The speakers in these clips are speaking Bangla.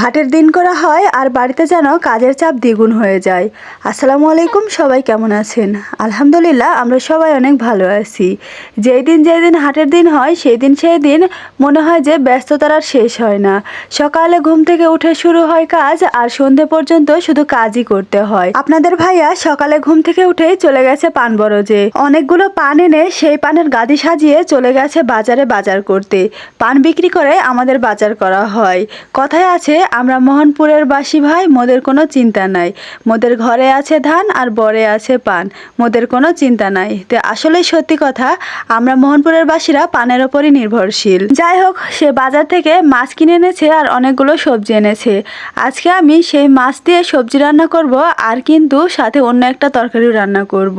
হাটের দিন করা হয় আর বাড়িতে যেন কাজের চাপ দ্বিগুণ হয়ে যায়। আসসালামু আলাইকুম, সবাই কেমন আছেন? আলহামদুলিল্লাহ, আমরা সবাই অনেক ভালো আছি। যেই দিন যেই দিন হাটের দিন হয়, সেই দিন সেই দিন মনে হয় যে ব্যস্ততার আর শেষ হয় না। সকালে ঘুম থেকে উঠে শুরু হয় কাজ আর সন্ধে পর্যন্ত শুধু কাজই করতে হয়। আপনাদের ভাইয়া সকালে ঘুম থেকে উঠেই চলে গেছে পান বরজে। অনেকগুলো পান এনে সেই পানের গাদি সাজিয়ে চলে গেছে বাজারে বাজার করতে। পান বিক্রি করে আমাদের বাজার করা হয়। কথায় আছে আমরা মোহনপুরের বাসী ভাই, মোদের কোনো চিন্তা নাই। মোদের ঘরে আছে ধান আর বরে আছে পান। মোদের কোনো চিন্তা নাই। তো আসলে সত্যি কথা, আমরা মোহনপুরের বাসীরা পানের ওপরই নির্ভরশীল। যাই হোক, সে বাজার থেকে মাছ কিনে এনেছে আর অনেকগুলো সবজি এনেছে। আজকে আমি সেই মাছ দিয়ে সবজি রান্না করব আর কিন্তু সাথে অন্য একটা তরকারিও রান্না করব।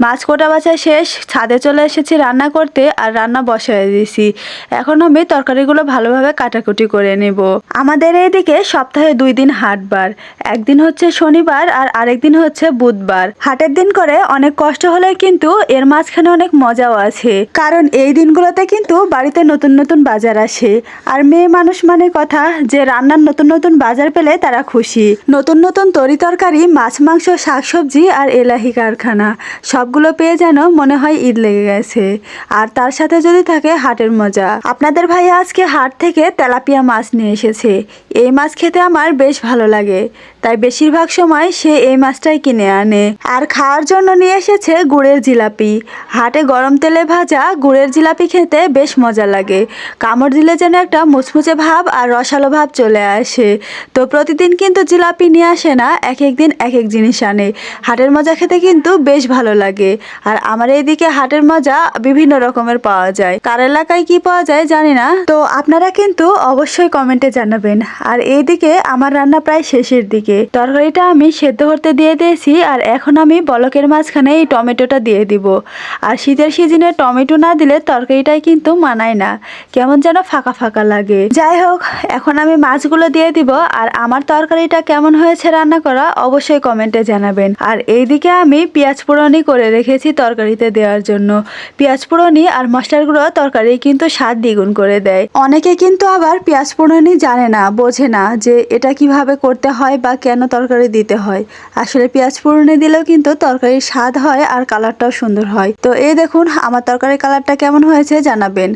মাছ কোটা বাছা শেষ, ছাদে চলে এসেছি রান্না করতে আর রান্না বসায় দিয়েছি এখন আমি তরকারিগুলো ভালোভাবে কাটাকুটি করে নেব। আমাদের এইদিকে সপ্তাহে দুই দিন হাটবার। একদিন হচ্ছে শনিবার আর আরেকদিন হচ্ছে বুধবার। হাটের দিন করে অনেক কষ্ট হলে কিন্তু এর মাঝখানে অনেক মজাও আছে। কারণ এই দিনগুলোতে কিন্তু বাড়িতে নতুন নতুন বাজার আসে। আর মেয়ে মানুষ মানে কথা যে রান্নার নতুন নতুন বাজার পেলে তারা খুশি। নতুন নতুন তরি তরকারি, মাছ, মাংস, শাকসবজি আর এলাহি কারখানা, সবগুলো পেয়ে যেন মনে হয় ঈদ লেগে গেছে। আর তার সাথে যদি থাকে হাটের মজা। আপনাদের ভাইয়া আজকে হাট থেকে তেলাপিয়া মাছ নিয়ে এসেছে। এই মাছ খেতে আমার বেশ ভালো লাগে। তাই বেশিরভাগ সময় সে এই মাছটাই কিনে আনে। আর খাওয়ার জন্য নিয়ে এসেছে গুড়ের জিলাপি। হাটে গরম তেলে ভাজা গুড়ের জিলাপি খেতে বেশ মজা লাগে। কামড় দিলে যেন একটা মুচমুচে ভাব আর রসালো ভাব চলে আসে। তো প্রতিদিন কিন্তু জিলাপি নিয়ে আসে না, এক এক দিন এক এক জিনিস আনে। হাটের মজা খেতে কিন্তু বেশ ভালো লাগে। আর আমার এইদিকে হাটের মজা বিভিন্ন রকমের পাওয়া যায়। কার এলাকায় কি পাওয়া যায় জানি না। তো আপনারা কিন্তু অবশ্যই কমেন্টে জানাবেন। আর এইদিকে আমার রান্না প্রায় শেষের দিকে। তরকারিটা আমি সেদ্ধ করতে দিয়ে দিয়েছি আর এখন আমি বলকের মাঝখানে এই টমেটোটা দিয়ে দিব। আর শীতের সিজনে টমেটো না দিলে তরকারিটাই কিন্তু মানায় না। কেমন যেন ফাঁকা ফাঁকা লাগে। যাই হোক, এখন আমি মাছগুলো দিয়ে দিব আর আমার তরকারিটা কেমন হয়েছে রান্না করা অবশ্যই কমেন্টে জানাবেন। আর এইদিকে আমি পেঁয়াজ পোড়নি করে রেখেছি তরকারিতে দেওয়ার জন্য। পেঁয়াজ পোড়নি আর মশলার গুঁড়ো তরকারি কিন্তু স্বাদ দ্বিগুণ করে দেয়। অনেকে কিন্তু আবার পেঁয়াজ পোড়নি জানে না, বোঝে না যে এটা কীভাবে করতে হয় বা কেন তরকারি দিতে হয়? আসলে পেঁয়াজ পোড়নি দিলেও কিন্তু তরকারির স্বাদ হয় আর কালারটাও সুন্দর হয়। তো এই দেখুন, আমার তরকারির কালারটা কেমন হয়েছে জানাবেন।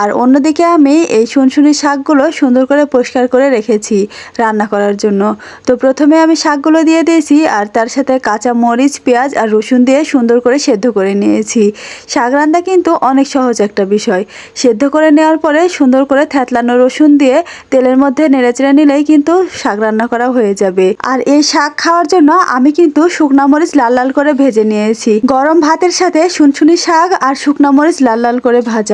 আর অন্যদিকে আমি এই শুনশুনি শাকগুলো সুন্দর করে পরিষ্কার করে রেখেছি রান্না করার জন্য। তো প্রথমে আমি শাকগুলো দিয়ে দিয়েছি আর তার সাথে কাঁচা মরিচ, পেঁয়াজ আর রসুন দিয়ে সুন্দর করে সেদ্ধ করে নিয়েছি। শাক রান্না কিন্তু অনেক সহজ একটা বিষয়। সেদ্ধ করে নেওয়ার পরে সুন্দর করে থ্যাতলানো রসুন দিয়ে তেলের মধ্যে নেড়েচেড়ে নিলেই কিন্তু শাক রান্না করা হয়ে যাবে। আর এই শাক খাওয়ার জন্য আমি কিন্তু শুকনা মরিচ লাল লাল করে ভেজে নিয়েছি। গরম ভাতের সাথে শুনশুনি শাক আর শুকনা মরিচ লাল লাল করে ভাজা।